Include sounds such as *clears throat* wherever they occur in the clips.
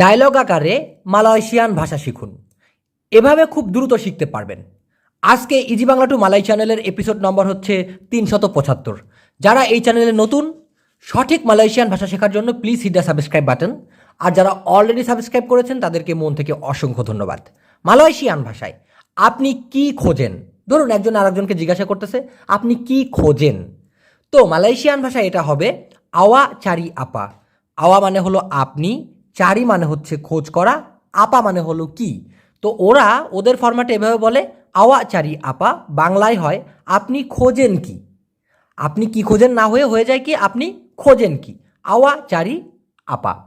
Dialogue আকারে Malaysian ভাষা শিখুন। এভাবে খুব দ্রুত শিখতে পারবেন। আজকে ইজি বাংলা টু মালাই চ্যানেলের এপিসোড নম্বর হচ্ছে তিনশত পঁচাত্তর। যারা এই চ্যানেলে নতুন, সঠিক মালয়েশিয়ান ভাষা শেখার জন্য please hit the subscribe button আর যারা অলরেডি সাবস্ক্রাইব করেছেন, তাদেরকে মন থেকে অসংখ্য ধন্যবাদ। মালয়েশিয়ান ভাষায় আপনি কি খোঁজেন? ধরুন একজন আরেকজনকে জিজ্ঞাসা করতেছে, আপনি কি খোঁজেন? তো মালয়েশিয়ান ভাষায় এটা হবে আওয়া চারি আপা। আওয়া মানে হলো আপনি চারি মানে হচ্ছে খোঁজ করা, আপা মানে হলো কি? তো ওরা ওদের ফরম্যাটে এভাবে বলে, আওয়া চারি আপা, বাংলায় হয়, আপনি খোঁজেন কি? আপনি কি খোঁজেন না হয়ে হয়ে যায় কি? আপনি খোঁজেন কি? আওয়া চারি আপা।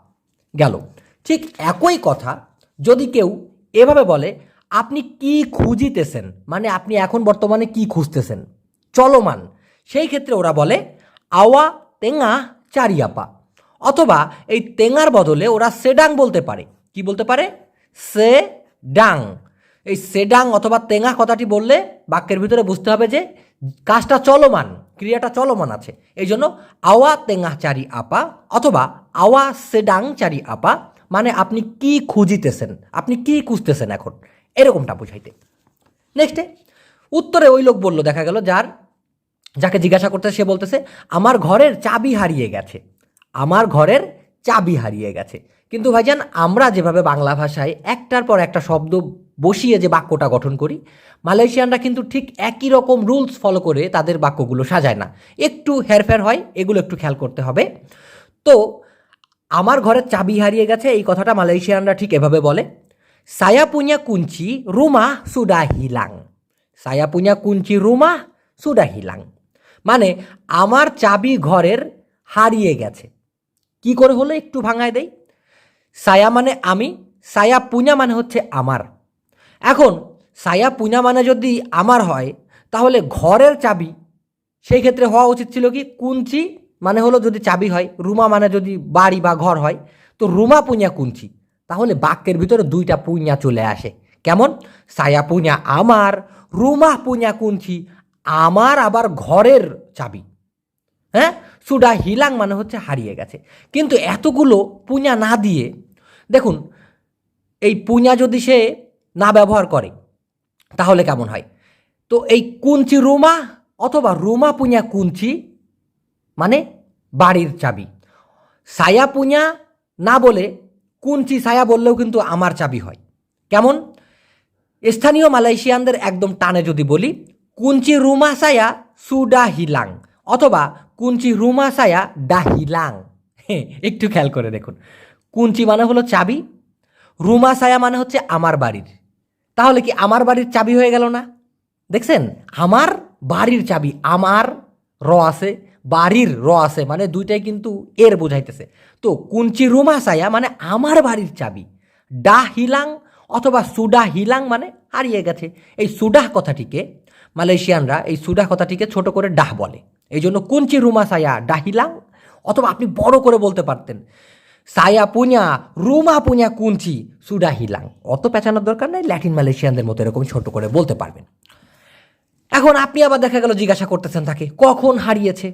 গেল। ঠিক একই কথা, যদি কেউ এভাবে বলে, আপনি কি খুঁজিতেছেন? মানে আপনি এখন বর্তমানে কি খুঁজতেছেন? চলমান। সেই ক্ষেত্রে ওরা বলে, আওয়া তেঙা চারিয়াপা অথবা এই তেঙার বদলে ওরা সেডাং বলতে পারে। কি বলতে পারে? সে ডাং এই সেডাং অথবা তেঙা কথাটি বললে বাক্যের ভিতরে বুঝতে হবে যে কাজটা চলমান, ক্রিয়াটা চলমান আছে। এই জন্য আওয়া তেঙা চারি আপা অথবা আওয়া সেডাং চারি আপা মানে আপনি কি খুঁজিতেছেন, আপনি কি খুঁজতেছেন এখন? এরকমটা বুঝাইতে। নেক্সটে উত্তরে ওই লোক বলল, দেখা গেল যার, যাকে জিজ্ঞাসা করতে সে বলতেছে, আমার ঘরের চাবি হারিয়ে গেছে। আমার ঘরের চাবি হারিয়ে গেছে। কিন্তু ভাইজান, আমরা যেভাবে বাংলা ভাষায় একটার পর একটা শব্দ বসিয়ে যে বাক্যটা গঠন করি, মালয়েশিয়ানরা কিন্তু ঠিক একই রকম রুলস ফলো করে তাদের বাক্যগুলো সাজায় না। একটু হেরফের হয়, এগুলো একটু খেয়াল করতে হবে। তো, আমার ঘরের চাবি হারিয়ে গেছে, এই কথাটা মালয়েশিয়ানরা ঠিক এভাবে বলে। সায়া পুña কুঞ্চি রুমা সুডা হিলাং। সায়া কুঞ্চি রুমা সুডা হিলাং। মানে আমার চাবি ঘরের হারিয়ে গেছে। কি করে হলো একটু ভাঙায় দেই? সায়া মানে আমি, সায়া পুña মানে হচ্ছে আমার। এখন, সায়া পুña মানে যদি আমার হয়, তাহলে ঘরের চাবি, সেই ক্ষেত্রে হওয়া উচিত ছিল কি, কুঞ্চি মানে হলো যদি চাবি হয়, রুমা মানে যদি বাড়ি বা ঘর হয়, তো রুমা পুña কুঞ্চি। তাহলে বাক্যের ভিতরে দুইটা পুña চলে আসে। কেমন? সায়া পুña আমার, রুমা পুña কুঞ্চি, আমার আবার ঘরের চাবি। হ্যাঁ? সুডা হিলাং মানে হচ্ছে হারিয়ে গেছে। কিন্তু এতগুলো পুña না দিয়ে, দেখুন, এই পুña যদি সে না ব্যবহার করে, তাহলে কেমন হয়? তো এই কুঞ্চি রুমা অথবা রুমা পুña কুঞ্চি মানে বাড়ির চাবি। সায়া পুña না বলে কুঞ্চি সায়া বললেও কিন্তু আমার চাবি হয়। কেমন? স্থানীয় মালয়েশিয়ানদের একদম টানে যদি বলি, কুঞ্চি রুমা সায়া সুডা হিলাং। অথবা কুঞ্চি রুমা সায়া ডা হিলাং। হ্যাঁ, একটু খেয়াল করে দেখুন। কুঞ্চি মানে হলো চাবি রুমা সায়া মানে হচ্ছে আমার বাড়ির। তাহলে কি আমার বাড়ির চাবি হয়ে গেল না? দেখছেন? আমার বাড়ির চাবি আমার র আছে বাড়ির র আছে মানে দুইটাই কিন্তু এর বোঝাইতেছে। তো কুঞ্চি রুমা সায়া মানে আমার বাড়ির চাবি ডা হিলাং অথবা সুডা হিলাং মানে হারিয়ে গেছে। এই সুডাহ কথাটিকে মালয়েশিয়ানরা এই সুডাহ কথাটিকে ছোট করে ডাহ বলে। এই জন্য কুঞ্চি রুমা সায়া? ডাহিলাং? অথবা আপনি বড় করে বলতে পারতেন, সায়া পুña রুমা পুña কুঞ্চি সুডা হিলাং অত পেঁচানোর দরকার নাই, ল্যাটিন মালয়েশিয়ানদের মতো এরকম ছোট করে বলতে পারবেন। এখন আপনি আবার দেখা গেল জিজ্ঞাসা করতেছেন তাকে, কখন হারিয়েছে?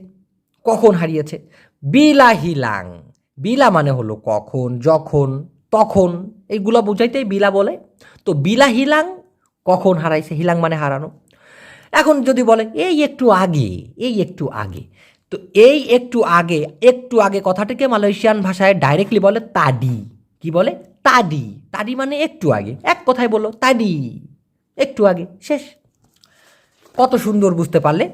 কখন হারিয়েছে? বিলা হিলাং বিলা মানে হলো কখন, যখন, তখন। এইগুলা বুঝাইতেই বিলা বলে। তো বিলা হিলাং কখন হারাইছে? হিলাং মানে হারানো। এখন যদি বলে, এই একটু আগে, এই একটু আগে, তো এই একটু আগে একটু আগে কথাটিকে মালয়েশিয়ান ভাষায় ডাইরেক্টলি বলে তাডি। কি বলে? তাডি। তাডি মানে একটু আগে। এক কথায় বলল, তাডি, একটু আগে, শেষ। কত সুন্দর বুঝতে পারলে।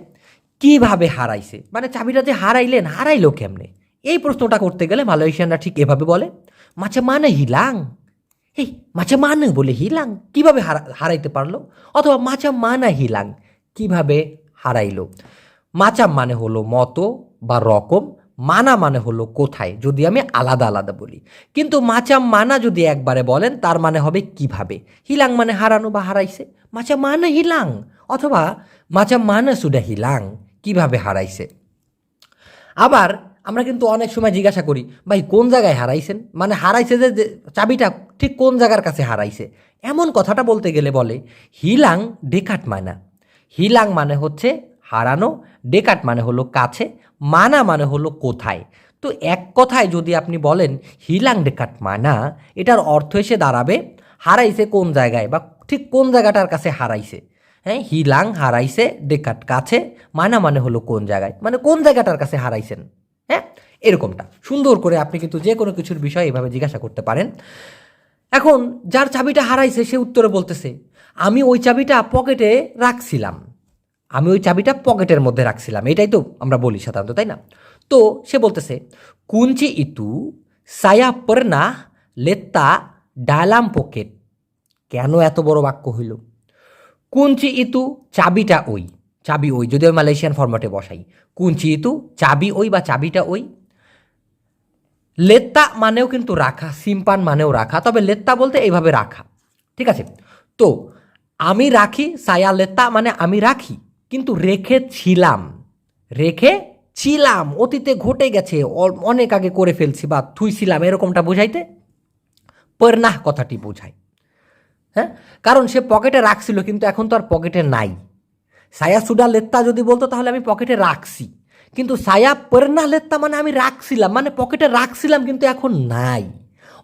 কীভাবে হারাইছে? মানে চাবিটা যে হারাইলেন, হারাইলো কেমনে? এই প্রশ্নটা করতে গেলে মালয়েশিয়ানরা ঠিক এভাবে বলে, মাছে মানে হিলাং? এই মাছে মানে বলে হিলাং। কীভাবে হারা, হারাইতে পারল? অথবা মাচা মানা হিলাং? কীভাবে হারাইলো? মাচা মানে হলো মতো বা রকম, মানা মানে হলো কোথায়? যদি আমি আলাদা আলাদা বলি। কিন্তু মাচা মানা যদি একবারে বলেন, তার মানে হবে কীভাবে? হিলাং মানে হারানো বা হারাইছে? মাচা মানে হিলাং। অথবা মাচা মানে সুডা হিলাং, কীভাবে হারাইছে? আবার আমরা কিন্তু অনেক সময় জিজ্ঞাসা করি, ভাই, কোন জায়গায় হারাইছেন? মানে হারাইছে যে চাবিটা ঠিক কোন জায়গার কাছে হারাইছে? এমন কথাটা বলতে গেলে বলে, হিলাং ডেকাট মানা হিলাং মানে হচ্ছে হারানো, ডেকাট মানে হলো কাছে, মানা মানে হলো কোথায়। তো এক কথায় যদি আপনি বলেন হিলাং, ডেকাট, মানা, এটার অর্থ এসে দাঁড়াবে হারাইছে কোন জায়গায় বা ঠিক কোন জায়গাটার কাছে হারাইছে? হ্যাঁ হিলাং হারাইছে, ডেকাট কাছে, মানা মানে হলো কোন জায়গায়? মানে কোন জায়গাটার কাছে হারাইছেন? হ্যাঁ এরকমটা। সুন্দর করে আপনি কিন্তু যে কোনো কিছুর বিষয় এভাবে জিজ্ঞাসা করতে পারেন। এখন, যার চাবিটা হারাইছে সে উত্তরে বলতেছে আমি ওই চাবিটা পকেটে রাখছিলাম। আমি ওই চাবিটা পকেটের মধ্যে রাখছিলাম। এটাই তো আমরা বলি সাধারণত, তাই না? তো সে বলতেছে, কুঞ্চি ইতু সায়া পর্না লেত্তা ডালাম পকেট। কেন এত বড় বাক্য হইল? কুঞ্চি ইতু চাবিটা ওই, চাবি ওই। যদি আমি মালয়েশিয়ান ফরম্যাটে বসাই, কুঞ্চি ইতু চাবি ওই বা চাবিটা ওই? লেত্তা মানেও কিন্তু রাখা, সিম্পান মানেও রাখা, তবে লেত্তা বলতে এইভাবে রাখা। ঠিক আছে? তো আমি রাখি, সায়া লেত্তা মানে আমি রাখি। কিন্তু রেখেছিলাম রেখে ছিলাম, অতীতে ঘটে গেছে অনেক আগে করে ফেলছি বা থুইছিলাম, এরকমটা বোঝাইতে? পর্নাহ কথাটি বোঝায় হ্যাঁ? কারণ সে পকেটে রাখছিল, কিন্তু এখন তো আর পকেটে নাই। সায়া সুডা লেত্তা যদি বলতো, তাহলে আমি পকেটে রাখছি। কিন্তু সায়া পর্না লেত্তা মানে আমি রাখছিলাম মানে পকেটে রাখছিলাম, কিন্তু এখন নাই।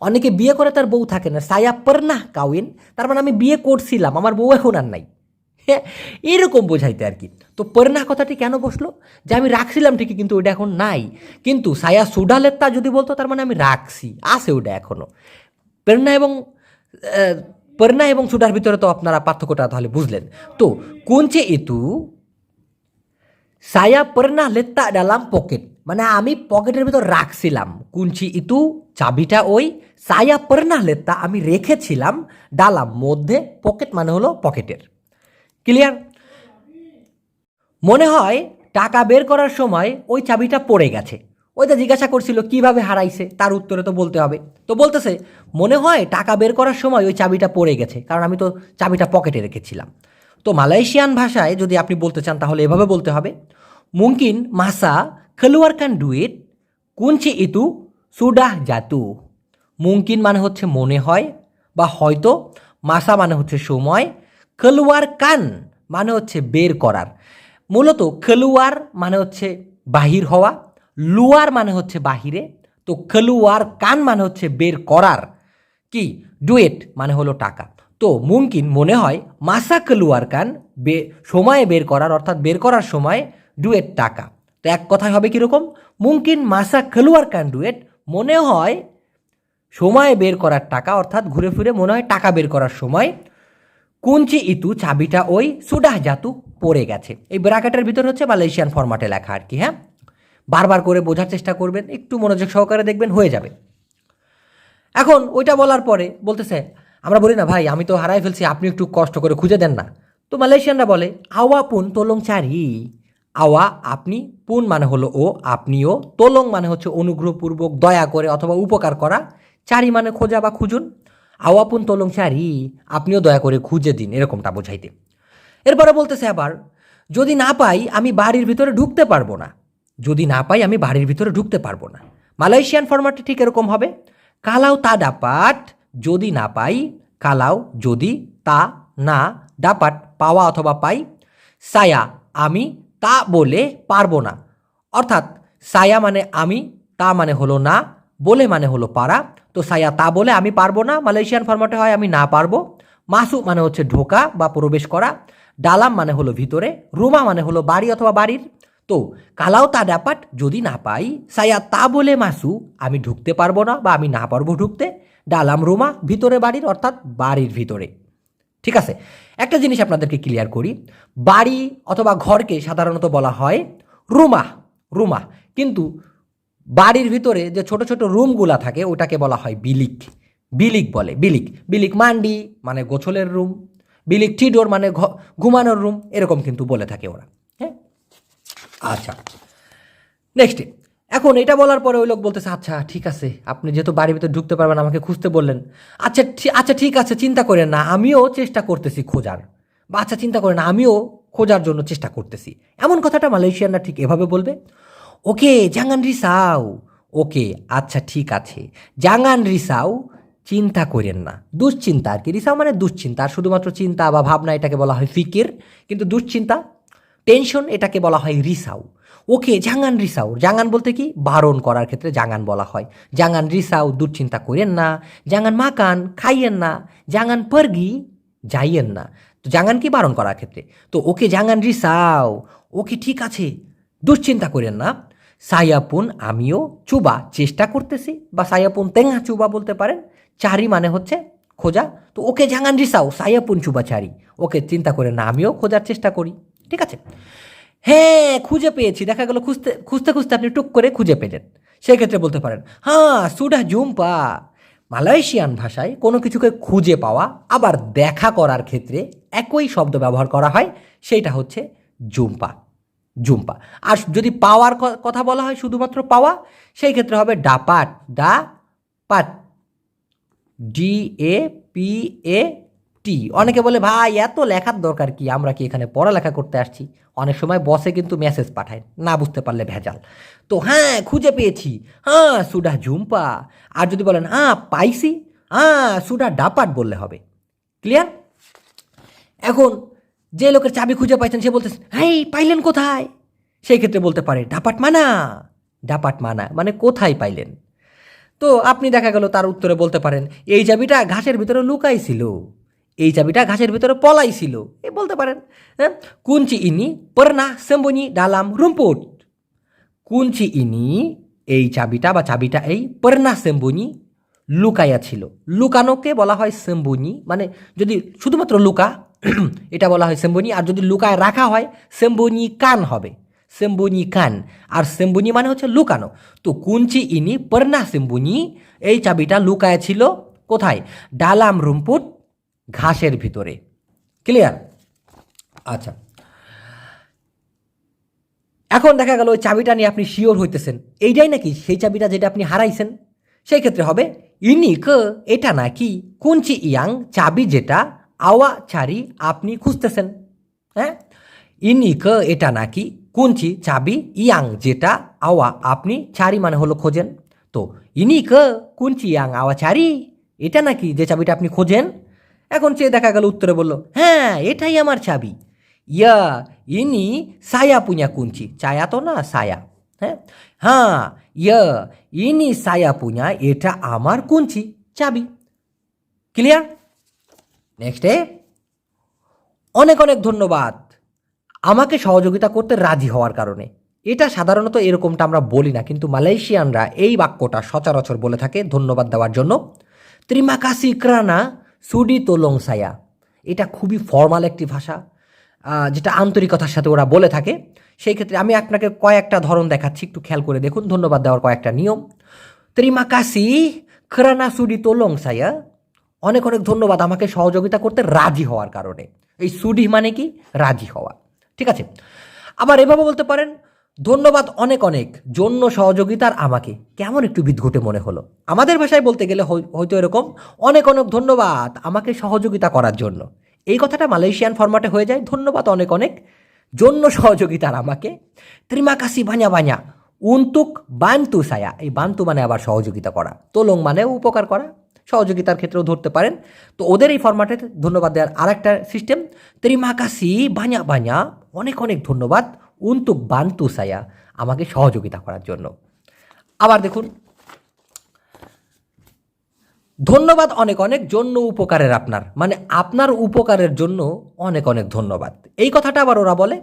অনেকে বিয়ে করে তার বউ থাকে না। সায়া পর্না কাউইন তার মানে আমি বিয়ে করছিলাম আমার বউ এখন আর নাই। হ্যাঁ এরকম বোঝাইতে আর কি। তো পর্না কথাটি কেন বসল? যে আমি রাখছিলাম ঠিকই কিন্তু ওটা এখন নাই। কিন্তু সায়া সুডা লেত্তা যদি বলতো তার মানে আমি রাখছি আছে ওটা এখনও প্রেরণা এবং আহ, এবং সুডার ভিতরে তো আপনারা পার্থক্যটা তাহলে বুঝলেন। তো কোনচে ইতু সায়া পর্না লেত্তা ডালাম পকেট মানে আমি পকেটের ভিতর রাখছিলাম। কুঞ্চি ইতু, চাবিটা ওই সায়া পর্না লেত্তা আমি রেখেছিলাম ডালাম মধ্যে, পকেট মানে হলো পকেটের। ক্লিয়ার? মনে হয় টাকা বের করার সময় ওই চাবিটা পড়ে গেছে। ওইটা জিজ্ঞাসা করছিল, কীভাবে হারাইছে? তার উত্তরে তো বলতে হবে। তো বলতেছে, মনে হয় টাকা বের করার সময় ওই চাবিটা পড়ে গেছে, কারণ আমি তো চাবিটা পকেটে রেখেছিলাম। তো মালয়েশিয়ান ভাষায় যদি আপনি বলতে চান, তাহলে এভাবে বলতে হবে। মুমকিন মাসা ডু ইট কুঞ্চি ইতু সুডাহ জাতু মুমকিন মানে হচ্ছে মনে হয় বা হয়তো মাসা মানে হচ্ছে সময় খেলোয়ার কান মানে হচ্ছে বের করার মূলত খেলোয়ার মানে হচ্ছে বাহির হওয়া লুয়ার মানে হচ্ছে বাহিরে তো খেলোয়ার কান মানে হচ্ছে বের করার কি ডুয়েট মানে হলো টাকা তো মুমকিন মনে হয় মাসা খেলোয়ার কান বে সময়ে বের করার অর্থাৎ বের করার সময় ডুয়েট টাকা তো এক কথায় হবে কীরকম? মুমকিন মাসা খেলোয়ার কান ডুয়েট মনে হয় সময় বের করার টাকা, অর্থাৎ ঘুরে ফিরে মনে হয় টাকা বের করার সময়, কুঞ্চি ইতু চাবিটা ওই সুডাহ জাতু পড়ে গেছে। এই ব্রাকেটের ভিতর হচ্ছে মালয়েশিয়ান ফরম্যাটে লেখা আর কি হ্যাঁ? বারবার করে বোঝার চেষ্টা করবেন, একটু মনোযোগ সহকারে দেখবেন, হয়ে যাবে। এখন ওইটা বলার পরে বলতেছে, আমরা বলি না, ভাই, আমি তো হারাই ফেলছি, আপনি একটু কষ্ট করে খুঁজে দেন না। তো মালয়েশিয়ানরা বলে আওয়া পুন তোলং চারি। আওয়া আপনি পুন মানে হলো ও, আপনিও। তোলং মানে হচ্ছে অনুগ্রহপূর্বক দয়া করে অথবা উপকার করা। চারি মানে খোঁজা বা খুঁজুন। আওয়া পুন তোলং চারি, আপনিও দয়া করে খুঁজে দিন, এরকমটা বোঝাইতে। এরপরে বলতেছে আবার, যদি না পাই, আমি বাড়ির ভিতরে ঢুকতে পারব না। যদি না পাই, আমি বাড়ির ভিতরে ঢুকতে পারব না। মালয়েশিয়ান ফরম্যাটে ঠিক এরকম হবে। কালাও তা ডাপাট, যদি না পাই, কালাও যদি তা না ডাপাট পাওয়া অথবা পাই, সায়া আমি তা বলে পারব না। অর্থাৎ সায়া মানে আমি, তা মানে হলো না, বলে মানে হলো পারা। তো সায়া তা বলে আমি পারব না, মালয়েশিয়ান ফরম্যাটে হয় আমি না পারব। মাসু মানে হচ্ছে ঢোকা বা প্রবেশ করা। ডালাম মানে হলো ভিতরে, রুমা মানে হলো বাড়ি অথবা বাড়ির। তো কালাও তা ডাপাট, যদি না পাই, সায়া তা বলে মাসু, আমি ঢুকতে পারব না বা আমি না পারব ঢুকতে। ডালাম, রুমা, ভিতরে বাড়ির, অর্থাৎ বাড়ির ভিতরে। ঠিক আছে? একটা জিনিস আপনাদেরকে ক্লিয়ার করি। বাড়ি অথবা ঘরকে সাধারণত বলা হয় রুমা রুমা কিন্তু বাড়ির ভিতরে যে ছোট ছোট রুমগুলা থাকে, ওটাকে বলা হয় বিলিক। বিলিক বলে, বিলিক। বিলিক মান্ডি মানে গোছলের রুম। বিলিক টিডোর মানে ঘুমানোর রুম। এরকম কিন্তু বলে থাকে ওরা। হ্যাঁ? আচ্ছা। নেক্সট এখন এটা বলার পরে ওই লোক বলতেছে আচ্ছা ঠিক আছে, আপনি যেহেতু বাড়ির ভিতরে ঢুকতে পারবেন, আমাকে খুঁজতে বললেন। আচ্ছা আচ্ছা ঠিক আছে, চিন্তা করেন না, আমিও চেষ্টা করতেছি খোঁজার। বা আচ্ছা চিন্তা করেন না, আমিও খোঁজার জন্য চেষ্টা করতেছি। এমন কথাটা মালয়েশিয়ানরা ঠিক এভাবে বলবে? ওকে, জাঙ্গান রিসাও। ওকে আচ্ছা ঠিক আছে। জাঙ্গান রিসাও, চিন্তা করেন না। দুশ্চিন্তা আর কি, রিসাও মানে দুশ্চিন্তা, আর শুধুমাত্র চিন্তা বা ভাবনা এটাকে বলা হয় ফিকির, কিন্তু দুশ্চিন্তা, টেনশন এটাকে বলা হয় রিসাউ ওকে জাঙ্গান রিসাউ জাঙ্গান বলতে কি? বারণ করার ক্ষেত্রে জাঙ্গান বলা হয়। জাঙ্গান রিসাউ দুশ্চিন্তা করেন না, জাঙ্গান মাকান খাইয়েন না, জাঙ্গান পরগি যাইয়েন না। তো জাঙ্গান কি বারণ করার ক্ষেত্রে। তো ওকে জাঙ্গান রিসাও ওকে ঠিক আছে, দুশ্চিন্তা করেন না। সায়াপুন আমিও চুবা চেষ্টা করতেছি, বা সায়াপুন তেঙ্গা চুবা বলতে পারেন, চারি মানে হচ্ছে খোঁজা। তো ওকে জাঙ্গান রিসাও সায়াপুন চুবা চারি, ওকে চিন্তা করেন না, আমিও খোঁজার চেষ্টা করি। ঠিক আছে? হ্যাঁ খুঁজে পেয়েছি। দেখা গেল খুঁজতে খুঁজতে খুঁজতে আপনি টুক করে খুঁজে পেলেন। সেক্ষেত্রে বলতে পারেন হ্যাঁ সুডা জুম্পা। মালয়েশিয়ান ভাষায় কোনো কিছুকে খুঁজে পাওয়া, আবার দেখা করার ক্ষেত্রে একই শব্দ ব্যবহার করা হয়, সেইটা হচ্ছে জুম্পা। জুম্পা। আর যদি পাওয়ার কথা বলা হয় শুধুমাত্র পাওয়া, সেই ক্ষেত্রে হবে ডাপাট ডা পাট। ডি এ পি এ টি অনেকে বলে, ভাই, এত লেখার দরকার কি? আমরা কি এখানে পড়ালেখা করতে আসছি? অনেক সময় বসে কিন্তু মেসেজ পাঠায়, না বুঝতে পারলে ভেজাল। তো হ্যাঁ খুঁজে পেয়েছি। হ্যাঁ সুডা ঝুম্পা। আর যদি বলেন হ্যাঁ পাইছি। হ্যাঁ সুডা ডাপাট বললে হবে। ক্লিয়ার এখন যে লোকের চাবি খুঁজে পাইছেন, সে বলতেছে হেই পাইলেন কোথায়? সেই ক্ষেত্রে বলতে পারে, ডাপাট মানা ডাপাট মানা। মানে কোথায় পাইলেন? তো আপনি দেখা গেল তার উত্তরে বলতে পারেন, এই চাবিটা ঘাসের ভিতরে লুকাই ছিল এই চাবিটা ঘাসের ভিতরে পলাই ছিল। এ বলতে পারেন হ্যাঁ? কুঞ্চি ইনি পরনা সেম্বনি ডালাম রুম্পুট। কুঞ্চি ইনি এই চাবিটা বা চাবিটা এই পরনা সেম্বুনি লুকাইয়া ছিল। লুকানোকে বলা হয় সেম্বুনি মানে যদি শুধুমাত্র লুকা, *clears throat* এটা বলা হয় সেম্বুনি, আর যদি লুকায় রাখা হয়, সেম্বুনি কান হবে। সেম্বুনি কান, আর সেম্বুনি মানে হচ্ছে লুকানো। তো কুঞ্চি ইনি পর্না সেম্বুনি, এই চাবিটা লুকায় ছিল কোথায়? ডালাম রুমপুট ঘাসের ভিতরে। ক্লিয়ার আচ্ছা। এখন দেখা গেল ওই চাবিটা নিয়ে আপনি শিওর হইতেছেন। এইটাই নাকি সেই চাবিটা যেটা আপনি হারাইছেন? সেই ক্ষেত্রে হবে, ইনিক, এটা নাকি কুঞ্চি ইয়াং চাবি যেটা আওয়া চারি আপনি খুঁজতেছেন? হ্যাঁ? ইনিক, এটা নাকি কুঞ্চি চাবি ইয়াং যেটা আওয়া আপনি চারি মানে হলো খোঁজেন। তো, ইনিক, কুঞ্চি ইয়াং আওয়া চারি এটা নাকি যে চাবিটা আপনি খোঁজেন? এখন সে দেখা গেল, উত্তরে বলল হ্যাঁ এটাই আমার চাবি। ইয়া, ইনি সায়া পুnya কুঞ্চি চায়া তো না, সায়া হ্যাঁ? হ্যাঁ ইয়া, ইনি সায়া পুnya এটা আমার কুঞ্চি, চাবি। ক্লিয়ার? নেক্সটে অনেক অনেক ধন্যবাদ। আমাকে সহযোগিতা করতে রাজি হওয়ার কারণে। এটা সাধারণত এরকমটা আমরা বলি না, কিন্তু মালয়েশিয়ানরা এই বাক্যটা সচরাচর বলে থাকে ধন্যবাদ দেওয়ার জন্য। ত্রিমাকাসি ক্রানা সুডি তোলং সায়া। এটা খুবই ফর্মাল একটি ভাষা যেটা আন্তরিকতার সাথে ওরা বলে থাকে। সেই ক্ষেত্রে আমি আপনাকে কয়েকটা ধরন দেখাচ্ছি, একটু খেয়াল করে দেখুন। ধন্যবাদ দেওয়ার কয়েকটা নিয়ম। ত্রিমাকাসি ক্রানা সুডি তোলং সায়া। অনেক অনেক ধন্যবাদ আমাকে সহযোগিতা করতে রাজি হওয়ার কারণে। এই সুডি মানে কি? রাজি হওয়া। ঠিক আছে? আবার এভাবে বলতে পারেন ধন্যবাদ অনেক অনেক, জন্য সহযোগিতার আমাকে। কেমন একটু বিদঘুটে মনে হলো। আমাদের ভাষায় বলতে গেলে হয়- হয়তো এরকম, অনেক অনেক ধন্যবাদ আমাকে সহযোগিতা করার জন্য। এই কথাটা মালয়েশিয়ান ফরম্যাটে হয়ে যায়, ধন্যবাদ অনেক অনেক, জন্য সহযোগিতার আমাকে। ত্রিমাকাশি বাñা বাñা উন্তুক বান্তু সায়া। এই বান্তু মানে আবার সহযোগিতা করা। তোলং মানে উপকার করা। সহযোগিতার ক্ষেত্রেও ধরতে পারেন। তো ওদের এই ফরম্যাটে ধন্যবাদ দেওয়ার আর একটা সিস্টেম ত্রিমাকাশি বাña বাña অনেক অনেক ধন্যবাদ। উন্তুক বান্তু সায়া আমাকে সহযোগিতা করার জন্য। আবার দেখুন, ধন্যবাদ অনেক অনেক জন্য উপকারের আপনার। মানে আপনার উপকারের জন্য অনেক অনেক ধন্যবাদ। এই কথাটা আবার ওরা বলে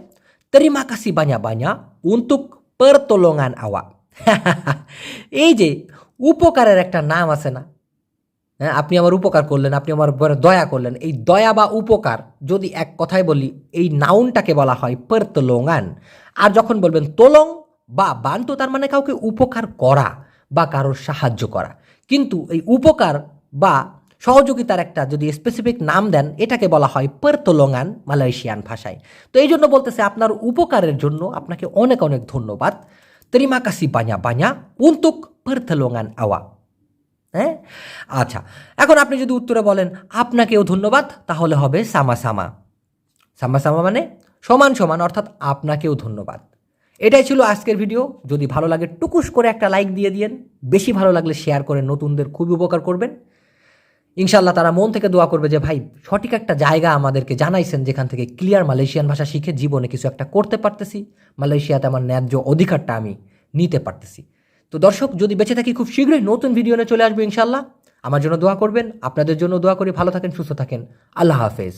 তেরিমা কাসি বাña বাña উন্তুক pertolongan আওয়া *laughs* এই যে, উপকারের একটা নাম আছে না হ্যাঁ আপনি আমার উপকার করলেন, আপনি আমার দয়া করলেন। এই দয়া বা উপকার যদি এক কথায় বলি, এই নাউনটাকে বলা হয় pertolongan আর যখন বলবেন তোলং বা বান্তু, তার মানে কাউকে উপকার করা বা কারোর সাহায্য করা। কিন্তু এই উপকার বা সহযোগিতার একটা যদি স্পেসিফিক নাম দেন, এটাকে বলা হয় pertolongan মালয়েশিয়ান ভাষায়। তো এই জন্য বলতেছে, আপনার উপকারের জন্য আপনাকে অনেক অনেক ধন্যবাদ। kasih বাঁয়া banyak untuk pertolongan awak হ্যাঁ? আচ্ছা এখন আপনি যদি উত্তরে বলেন, আপনাকেও ধন্যবাদ তাহলে হবে সামা সামা। সামা সামা মানে সমান সমান, অর্থাৎ আপনাকেও ধন্যবাদ। এটাই ছিল আজকের ভিডিও। যদি ভালো লাগে, টুকুস করে একটা লাইক দিয়ে দিয়েন। বেশি ভালো লাগলে শেয়ার করে নতুনদের খুবই উপকার করবেন। ইনশাল্লাহ তারা মন থেকে দোয়া করবে যে, ভাই, সঠিক একটা জায়গা আমাদেরকে জানাইছেন যেখান থেকে ক্লিয়ার মালয়েশিয়ান ভাষা শিখে জীবনে কিছু একটা করতে পারতেছি। মালয়েশিয়াতে আমার ন্যায্য অধিকারটা আমি নিতে পারতেছি। তো দর্শক, যদি বেঁচে থাকি খুব শীঘ্রই নতুন ভিডিও নিয়ে চলে আসব ইনশাল্লাহ আমার জন্য দোয়া করবেন, আপনাদের জন্য দোয়া করি, ভালো থাকেন, সুস্থ থাকেন। আল্লাহ হাফেজ।